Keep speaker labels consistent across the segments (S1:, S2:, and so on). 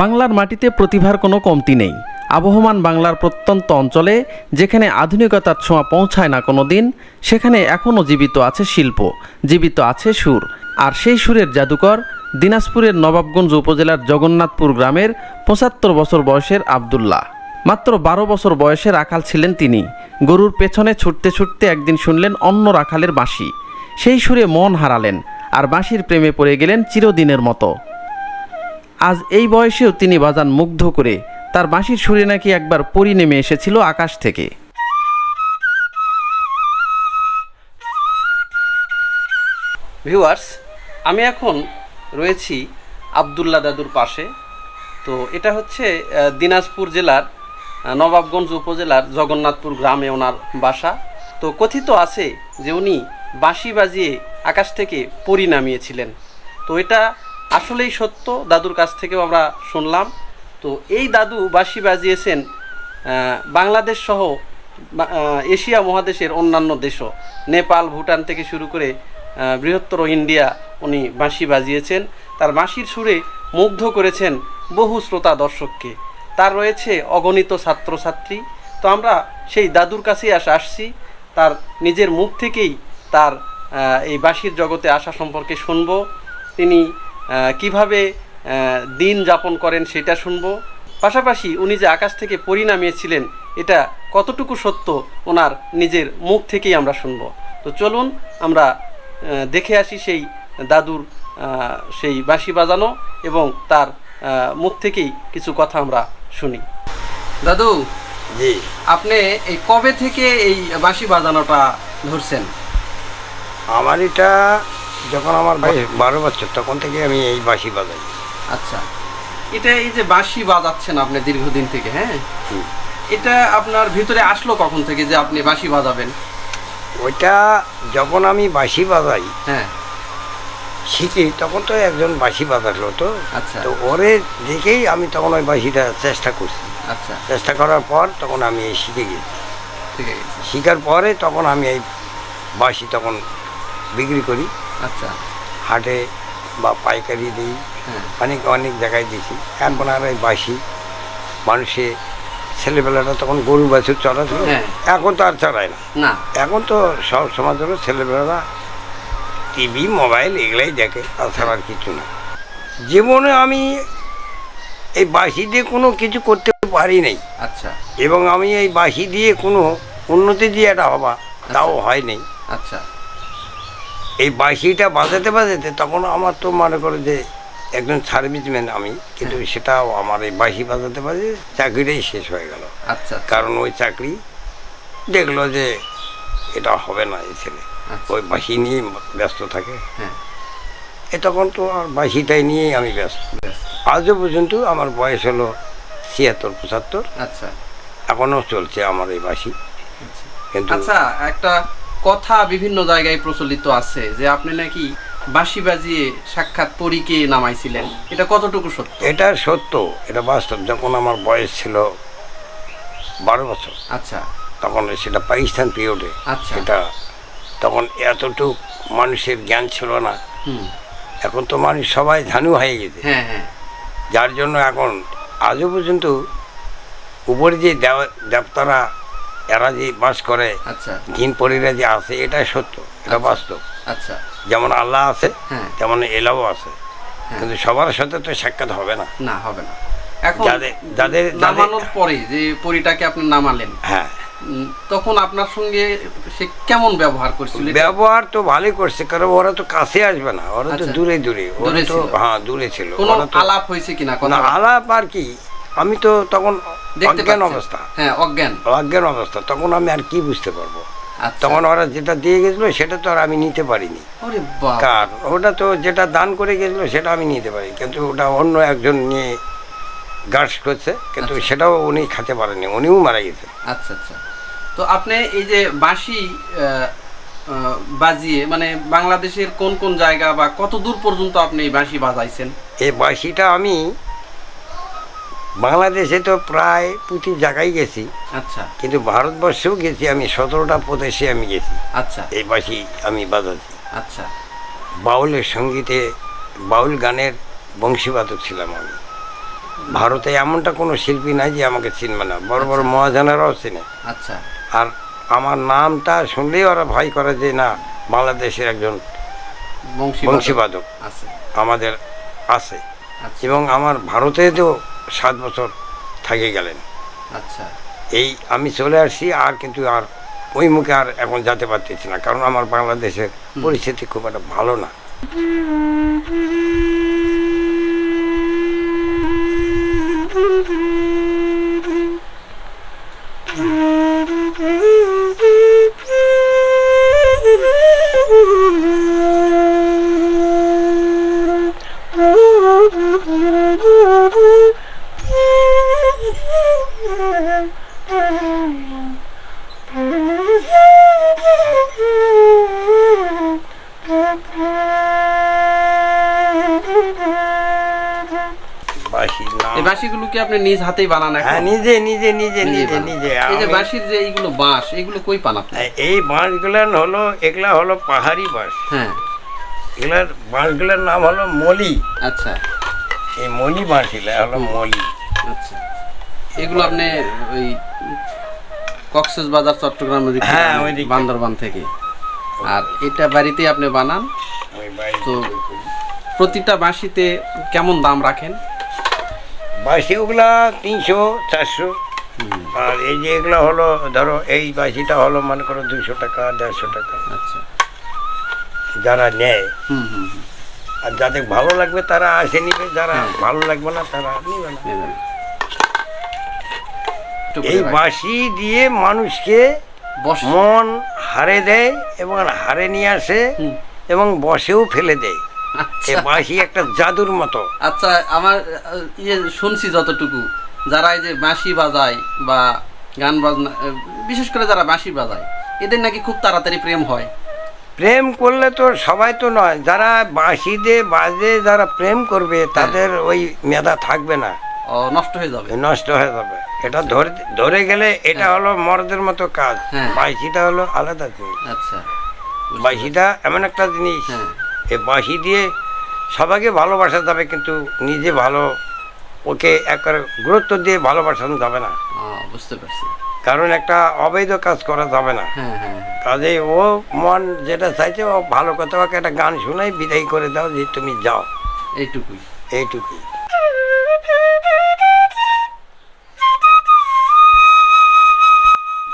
S1: বাংলার মাটিতে প্রতিভার কোনো কমতি নেই। আবহমান বাংলার প্রত্যন্ত অঞ্চলে যেখানে আধুনিকতার ছোঁয়া পৌঁছায় না কোনো দিন সেখানে এখনও জীবিত আছে শিল্প, জীবিত আছে সুর। আর সেই সুরের জাদুকর দিনাজপুরের নবাবগঞ্জ উপজেলার জগন্নাথপুর গ্রামের পঁচাত্তর বছর বয়সের আবদুল্লাহ। মাত্র বারো বছর বয়সে রাখাল ছিলেন তিনি। গরুর পেছনে ছুটতে ছুটতে একদিন শুনলেন অন্য রাখালের বাঁশি। সেই সুরে মন হারালেন, আর বাঁশির প্রেমে পড়ে গেলেন চিরদিনের মতো। আজ এই বয়সেও তিনি বাজান মুগ্ধ করে, তার বাঁশির সুরে নাকি একবার পরি নেমে এসেছিল আকাশ থেকে। ভিউয়ার্স, আমি এখন রয়েছি আবদুল্লা দাদুর পাশে। তো এটা হচ্ছে দিনাজপুর জেলার নবাবগঞ্জ উপজেলার জগন্নাথপুর গ্রামে ওনার বাসা। তো কথিত আছে যে উনি বাঁশি বাজিয়ে আকাশ থেকে পরি নামিয়েছিলেন। তো এটা আসলেই সত্য, দাদুর কাছ থেকেও আমরা শুনলাম। তো এই দাদু বাঁশি বাজিয়েছেন বাংলাদেশ সহ এশিয়া মহাদেশের অন্যান্য দেশও। নেপাল, ভুটান থেকে শুরু করে বৃহত্তর ইন্ডিয়া উনি বাঁশি বাজিয়েছেন। তার বাঁশির সুরে মুগ্ধ করেছেন বহু শ্রোতা দর্শককে। তার রয়েছে অগণিত ছাত্রছাত্রী। তো আমরা সেই দাদুর কাছেই আসা, আসছি। তার নিজের মুখ থেকেই তার এই বাঁশির জগতে আসা সম্পর্কে শুনব। তিনি কীভাবে দিন যাপন করেন সেটা শুনব। পাশাপাশি উনি যে আকাশ থেকে পরিণামিয়েছিলেন এটা কতটুকু সত্য ওনার নিজের মুখ থেকেই আমরা শুনব। তো চলুন আমরা দেখে আসি সেই দাদুর সেই বাঁশি বাজানো এবং তার মুখ থেকেই কিছু কথা আমরা শুনি। দাদু
S2: জি।
S1: আপনি এই কবে থেকে এই বাঁশি বাজানোটা ধরছেন?
S2: আমার এটা যখন আমার বয়স বারো বছর তখন থেকে আমি এই বাঁশি বাজাই।
S1: আচ্ছা। এটা এই যে বাঁশি বাজাচ্ছেন আপনি দীর্ঘদিন থেকে হ্যাঁ?
S2: হুম।
S1: এটা আপনার ভিতরে আসলো কখন থেকে যে আপনি বাঁশি বাজাবেন?
S2: ওইটা যখন আমি বাঁশি বাজাই
S1: হ্যাঁ।
S2: শিখি তখন তো একজন বাঁশি বাজালো তো।
S1: আচ্ছা।
S2: তো ওরে দেখেই আমি তখন ওই বাঁশিটা চেষ্টা করছি।
S1: আচ্ছা।
S2: চেষ্টা করার পর তখন আমি এই শিখে গেছি।
S1: ঠিক আছে
S2: শিখার পরে তখন আমি এই বাঁশি তখন বিক্রি করি।
S1: আচ্ছা।
S2: হাটে বা পাইকারি দিই।
S1: হ্যাঁ।
S2: অনেক অনেক জায়গায় দিয়েছি এখন আর বাঁশি মানুষে ছেলেবেলাটা তখন গরু বাছুর চড়াছিল
S1: হ্যাঁ।
S2: এখন তো আর চড়ায় না। এখন তো সব সমাজের ছেলেবেলারা টিভি মোবাইল এগুলাই দেখে তাছাড়া আর কিছু না। জীবনে আমি এই বাঁশি দিয়ে কোনো কিছু করতে পারি নাই।
S1: আচ্ছা।
S2: এবং আমি এই বাঁশি দিয়ে কোনো উন্নতি দিয়ে এটা হবা তাও হয় নাই।
S1: আচ্ছা।
S2: এই বাঁশিটা বাজাতে বাজাতে তখন আমার তো মনে করো যে একজন সার্ভিসম্যান আমি কিন্তু সেটাও আমার এই বাঁশি বাজাতে বাজাতে চাকরিটাই শেষ হয়ে গেল।
S1: আচ্ছা
S2: কারণ ওই চাকরি দেখল যে এটা হবে না এই ছেলে।
S1: আচ্ছা।
S2: ওই বাঁশি নিয়েই ব্যস্ত থাকে।
S1: হ্যাঁ।
S2: এ তখন তো আর বাঁশিটাই নিয়েই আমি ব্যস্ত।
S1: ব্যাস।
S2: আজও পর্যন্ত আমার বয়স হলো ছিয়াত্তর পঁচাত্তর।
S1: আচ্ছা।
S2: এখনও চলছে আমার এই বাঁশি
S1: আচ্ছা।
S2: কিন্তু
S1: আচ্ছা একটা কথা বিভিন্ন জায়গায় প্রচলিত আছে যে আপনি নাকি বাঁশি বাজিয়ে সাক্ষাৎ পরীকে নামাইছিলেন। এটা কতটুকু সত্য?
S2: এটা সত্য এটা বাস্তব। যখন আমার বয়স ছিল বারো বছর
S1: আচ্ছা।
S2: তখন সেটা পাকিস্তান পিরিয়ডে।
S1: আচ্ছা।
S2: সেটা তখন এতটুক মানুষের জ্ঞান ছিল না। এখন তো মানুষ সবাই ধানু হয়ে গেছে।
S1: হ্যাঁ হ্যাঁ।
S2: যার জন্য এখন আজও পর্যন্ত উপরে যে দেব দেবতারা এরা যে বাস করে
S1: আচ্ছা।
S2: জিন পরীরা যে আছে এটা সত্য এটা বাস্তব।
S1: আচ্ছা।
S2: যেমন আল্লাহ আছে
S1: হ্যাঁ।
S2: তেমন এলাও আছে।
S1: হ্যাঁ।
S2: কিন্তু সবার সাথে তো সাক্ষাৎ হবে না।
S1: না হবে না। এখন
S2: যাদের
S1: নামানোর পরে যে পরিটাকে আপনি নামালেন
S2: হ্যাঁ।
S1: তখন আপনার সঙ্গে সে কেমন ব্যবহার করছিল?
S2: ব্যবহার তো ভালোই করছে কারণ ওরা তো কাছে আসবে না ওরা তো
S1: আচ্ছা।
S2: দূরে দূরে ওরা তো। হ্যাঁ দূরে ছিল।
S1: কোনো আলাপ হয়েছে কিনা
S2: আলাপ আর কি আমি তো তখন অজ্ঞান অবস্থা।
S1: হ্যাঁ অজ্ঞান।
S2: অজ্ঞান অবস্থা। তখন আমি আর কি বুঝতে পারব?
S1: আচ্ছা।
S2: তখন ওরা যেটা দিয়ে গেছিল সেটা তো আর আমি নিতে পারিনি। কার? ওটা তো যেটা দান করে গেছিল সেটা আমি নিতে পারি কিন্তু ওটা অন্য একজন নিয়ে গার্ডস করছে কিন্তু
S1: আচ্ছা।
S2: সেটাও উনি খেতে পারেনি উনিও মারা গেছে
S1: আচ্ছা আচ্ছা। তো আপনি এই যে বাঁশি বাজিয়ে মানে বাংলাদেশের কোন কোন জায়গা বা কত দূর পর্যন্ত আপনি এই বাঁশি বাজাইছেন?
S2: এই বাঁশিটা আমি বাংলাদেশে তো প্রায় প্রতি জায়গায় গেছি।
S1: আচ্ছা।
S2: কিন্তু ভারতবর্ষেও গেছি আমি সতেরোটা প্রদেশে আমি গেছি।
S1: আচ্ছা।
S2: এই বাঁশি আমি বাজাচ্ছি।
S1: আচ্ছা।
S2: বাউলের সঙ্গীতে বাউল গানের বংশীবাদক ছিলাম আমি। ভারতে এমনটা কোনো শিল্পী নাই যে আমাকে চিনবে না। বড় বড় মহাজনেরাও চিনে।
S1: আচ্ছা।
S2: আর আমার নামটা শুনলেই ওরা ভয় করে যে না বাংলাদেশের একজন বংশীবাদক
S1: আছে।
S2: আমাদের আছে।
S1: আচ্ছা।
S2: এবং আমার ভারতেতেও সাত বছর থেকে গেলেন।
S1: আচ্ছা।
S2: এই আমি চলে আসছি আর কিন্তু আর ওই মুখে আর এখন যেতে পারতেছি না কারণ আমার বাংলাদেশের পরিস্থিতি খুব একটা ভালো না। বাসি
S1: এই বাঁশিগুলো কি আপনি নিজ হাতেই বানান
S2: হ্যাঁ নিজে নিজে নিজে নিজে নিজে
S1: এই যে বাঁশির যে এইগুলো বাঁশ এগুলো কই পান আপনি?
S2: এই বাঁশগুলো হলো এগুলা হলো পাহাড়ি বাঁশ।
S1: হ্যাঁ।
S2: এগুলার বাঁশগুলোর নাম হলো মলি।
S1: আচ্ছা।
S2: এই মলি বাঁশ এগুলা হলো মলি।
S1: আচ্ছা। এগুলো আপনি ওই কক্সেস বাজার চট্টগ্রাম
S2: হ্যাঁ।
S1: বান্দরবান থেকে? আর এটা বাড়িতে আপনি বানান। তো প্রতিটা বাঁশিতে কেমন দাম রাখেন?
S2: বাঁশি ওগুলা তিনশো চারশো। আর এই যে এগুলো হলো ধরো এই বাঁশিটা হলো মনে করো দুশো টাকা দেড়শো টাকা।
S1: আচ্ছা।
S2: যারা নেয়। আর যাদের ভালো লাগবে তারা আসে নিবে যারা ভালো লাগবে না তারা নিবে না। এই। বাঁশি দিয়ে মানুষকে মন হারে দেয় এবং হারে নিয়ে আসে এবং বসেও ফেলে দেয়।
S1: আচ্ছা।
S2: বাঁশি একটা জাদুর মতো।
S1: আচ্ছা আমার ইয়ে শুনছি যতটুকু যারা এই যে বাঁশি বাজায় বা গান বাজনা বিশেষ করে যারা বাঁশি বাজায় এদের নাকি খুব তাড়াতাড়ি প্রেম হয়?
S2: প্রেম করলে তো সবাই তো নয় যারা বাঁশি দিয়ে বাজে যারা প্রেম করবে তাদের ওই মেধা থাকবে না।
S1: নষ্ট হয়ে যাবে।
S2: নষ্ট হয়ে যাবে। এটা ধরে ধরে গেলে এটা হলো মরদের মতো কাজ।
S1: হ্যাঁ।
S2: বাঁশিটা হলো আলাদা জিনিস।
S1: আচ্ছা।
S2: বাঁশিটা এমন একটা জিনিস।
S1: হ্যাঁ।
S2: এই বাঁশি দিয়ে সবাইকে ভালোবাসা যাবে কিন্তু নিজে ভালো ওকে একবার গুরুত্ব দিয়ে ভালোবাসানো যাবে না।
S1: বুঝতে পারছি।
S2: কারণ একটা অবৈধ কাজ করা যাবে না।
S1: হ্যাঁ হ্যাঁ হ্যাঁ।
S2: কাজে ও মন যেটা চাইছে ও ভালো কথা ওকে একটা গান শুনাই বিদায় করে দাও যে তুমি যাও।
S1: এইটুকুই।
S2: এইটুকুই।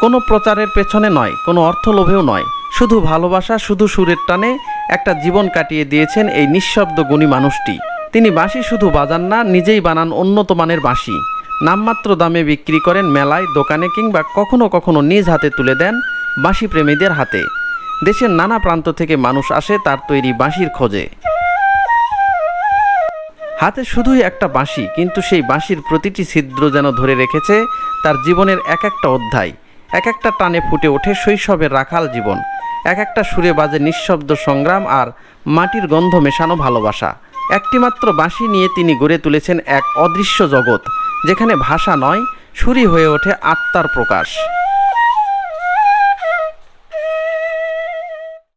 S3: কোনো প্রচারের পেছনে নয়, কোনো অর্থ লোভেও নয়। শুধু ভালোবাসা, শুধু সুরের টানে একটা জীবন কাটিয়ে দিয়েছেন এই নিঃশব্দ গুণী মানুষটি। তিনি বাঁশি শুধু বাজান না, নিজেই বানান উন্নত মানের বাঁশি। নামমাত্র দামে বিক্রি করেন মেলায়, দোকানে কিংবা কখনো কখনো নিজ হাতে তুলে দেন বাঁশি প্রেমীদের হাতে। দেশের নানা প্রান্ত থেকে মানুষ আসে তার তৈরি বাঁশির খোঁজে। হাতে শুধুই একটা বাঁশি, কিন্তু সেই বাঁশির প্রতিটি ছিদ্র যেন ধরে রেখেছে তার জীবনের এক একটা অধ্যায়। এক একটা টানে ফুটে ওঠে শৈশবের রাখাল জীবন। এক একটা সুরে বাজে নিঃশব্দ সংগ্রাম আর মাটির গন্ধ মেশানো ভালোবাসা। একটিমাত্র বাঁশি নিয়ে তিনি গড়ে তুলেছেন এক অদৃশ্য জগৎ, যেখানে ভাষা নয় সুরি হয়ে ওঠে আত্মার প্রকাশ।